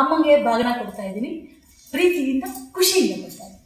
ಅಮ್ಮಂಗೆ ಭಾಗನ ಕೊಡ್ತಾ ಇದ್ದೀನಿ. ಪ್ರೀತಿಯಿಂದ ಖುಷಿಯಿಂದ ಕೊಡ್ತಾ ಇದ್ದೀನಿ.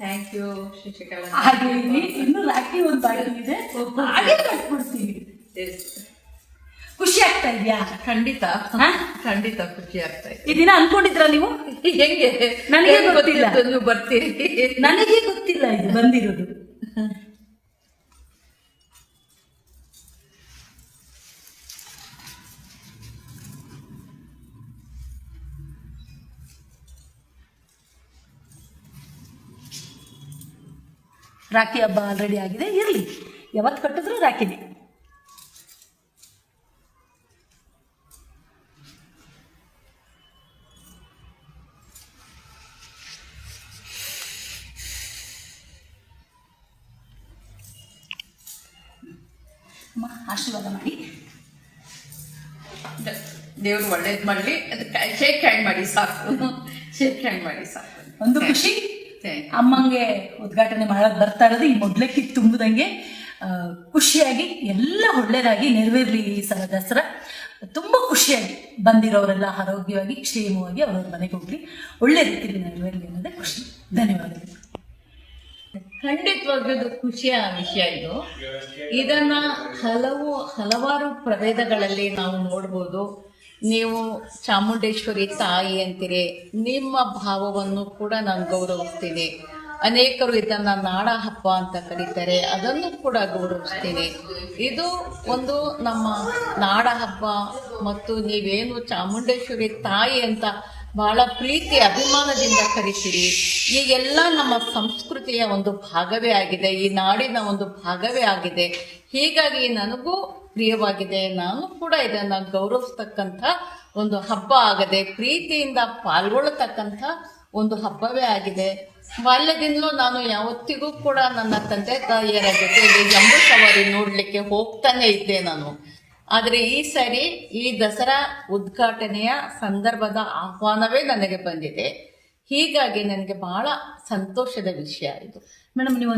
ಥ್ಯಾಂಕ್ ಯು ಶಶಿಕಲಾ ಹಾಗೆ ಇನ್ನು ರಾಖಿ ಒಂದು ಬಾಕಿ ಇದೆ. ಹಾಗೆ ಕಟ್ಬಿಡ್ತೀವಿ. ಖುಷಿ ಆಗ್ತಾ ಇದೆಯಾ? ಖಂಡಿತ. ಹಾ? ಖಂಡಿತ ಖುಷಿ ಆಗ್ತಾ ಇದೆ. ಈ ದಿನ ಅನ್ಕೊಂಡಿದ್ರ ನೀವು? ಹೆಂಗೆ? ನನಗೆ ಗೊತ್ತಿಲ್ಲ. ನೀವು ಬರ್ತೀರಿ. ನನಗೆ ಗೊತ್ತಿಲ್ಲ ಇದು ಬಂದಿರೋದು. ರಾಖಿ ಹಬ್ಬ ಆಲ್ರೆಡಿ ಆಗಿದೆ ಇರಲಿ. ಯಾವತ್ತು ಕಟ್ಟಿದ್ರು ರಾಖಿನೇ. ಆಶೀರ್ವಾದ ಮಾಡಿ. ದೇವ್ರು ಒಳ್ಳೇದು ಮಾಡಲಿ. ಅದಕ್ಕೆ ಶೇಕ್ ಹ್ಯಾಂಡ್ ಮಾಡಿ ಸಾಕು. ಶೇಕ್ ಹ್ಯಾಂಡ್ ಮಾಡಿ ಸಾಕು. ಒಂದು ಖುಷಿ. ಅಮ್ಮಂಗೆ ಉದ್ಘಾಟನೆ ಮಾಡಕ್ ಬರ್ತಾ ಇರೋದು, ಈ ಮೊದ್ಲಕ್ಕಿ ತುಂಬದಂಗೆ ಖುಷಿಯಾಗಿ, ಎಲ್ಲ ಒಳ್ಳೇದಾಗಿ ನೆರವೇರ್ಲಿ ಈ ಸಲ ದಸರಾ. ತುಂಬಾ ಖುಷಿಯಾಗಿ ಬಂದಿರೋರೆಲ್ಲ ಆರೋಗ್ಯವಾಗಿ, ಕ್ಷೇಮವಾಗಿ ಅವ್ರವ್ರ ಮನೆಗೆ ಹೋಗ್ಲಿ. ಒಳ್ಳೆ ರೀತಿಯಲ್ಲಿ ನೆರವೇರ್ಲಿ ಅನ್ನೋದೇ ಖುಷಿ. ಧನ್ಯವಾದಗಳು. ಖಂಡಿತವಾಗಿಯೂ ಖುಷಿಯ ವಿಷಯ ಇದು. ಇದನ್ನ ಹಲವು ಹಲವಾರು ಪ್ರಭೇದಗಳಲ್ಲಿ ನಾವು ನೋಡ್ಬೋದು. ನೀವು ಚಾಮುಂಡೇಶ್ವರಿ ತಾಯಿ ಅಂತೀರಿ, ನಿಮ್ಮ ಭಾವವನ್ನು ಕೂಡ ನಾನು ಗೌರವಿಸ್ತೀನಿ. ಅನೇಕರು ಇದನ್ನ ನಾಡ ಹಬ್ಬ ಅಂತ ಕರೀತಾರೆ, ಅದನ್ನು ಕೂಡ ಗೌರವಿಸ್ತೀನಿ. ಇದು ಒಂದು ನಮ್ಮ ನಾಡ ಹಬ್ಬ ಮತ್ತು ನೀವೇನು ಚಾಮುಂಡೇಶ್ವರಿ ತಾಯಿ ಅಂತ ಬಹಳ ಪ್ರೀತಿ, ಅಭಿಮಾನದಿಂದ ಕರಿತೀರಿ. ಈ ಎಲ್ಲ ನಮ್ಮ ಸಂಸ್ಕೃತಿಯ ಒಂದು ಭಾಗವೇ ಆಗಿದೆ, ಈ ನಾಡಿನ ಒಂದು ಭಾಗವೇ ಆಗಿದೆ. ಹೀಗಾಗಿ ನನಗೂ ಪ್ರಿಯವಾಗಿದೆ ನಾನು ಕೂಡ ಇದನ್ನ ಗೌರವಿಸ್ತಕ್ಕಂಥ ಒಂದು ಹಬ್ಬ ಆಗದೆ, ಪ್ರೀತಿಯಿಂದ ಪಾಲ್ಗೊಳ್ಳತಕ್ಕಂಥ ಒಂದು ಹಬ್ಬವೇ ಆಗಿದೆ. ಬಾಲ್ಯದಿಂದಲೂ ನಾನು ಯಾವತ್ತಿಗೂ ಕೂಡ ನನ್ನ ತಂದೆ ತಾಯಿಯರ ಜೊತೆಗೆ ಜಂಬೂ ಸವಾರಿ ನೋಡಲಿಕ್ಕೆ ಹೋಗ್ತಾನೆ ಇದ್ದೆ ನಾನು. ಆದರೆ ಈ ಸರಿ ಈ ದಸರಾ ಉದ್ಘಾಟನೆಯ ಸಂದರ್ಭದ ಆಹ್ವಾನವೇ ನನಗೆ ಬಂದಿದೆ. ಹೀಗಾಗಿ ನನಗೆ ಬಹಳ ಸಂತೋಷದ ವಿಷಯ ಇದು. ಮೇಡಮ್ ನೀವು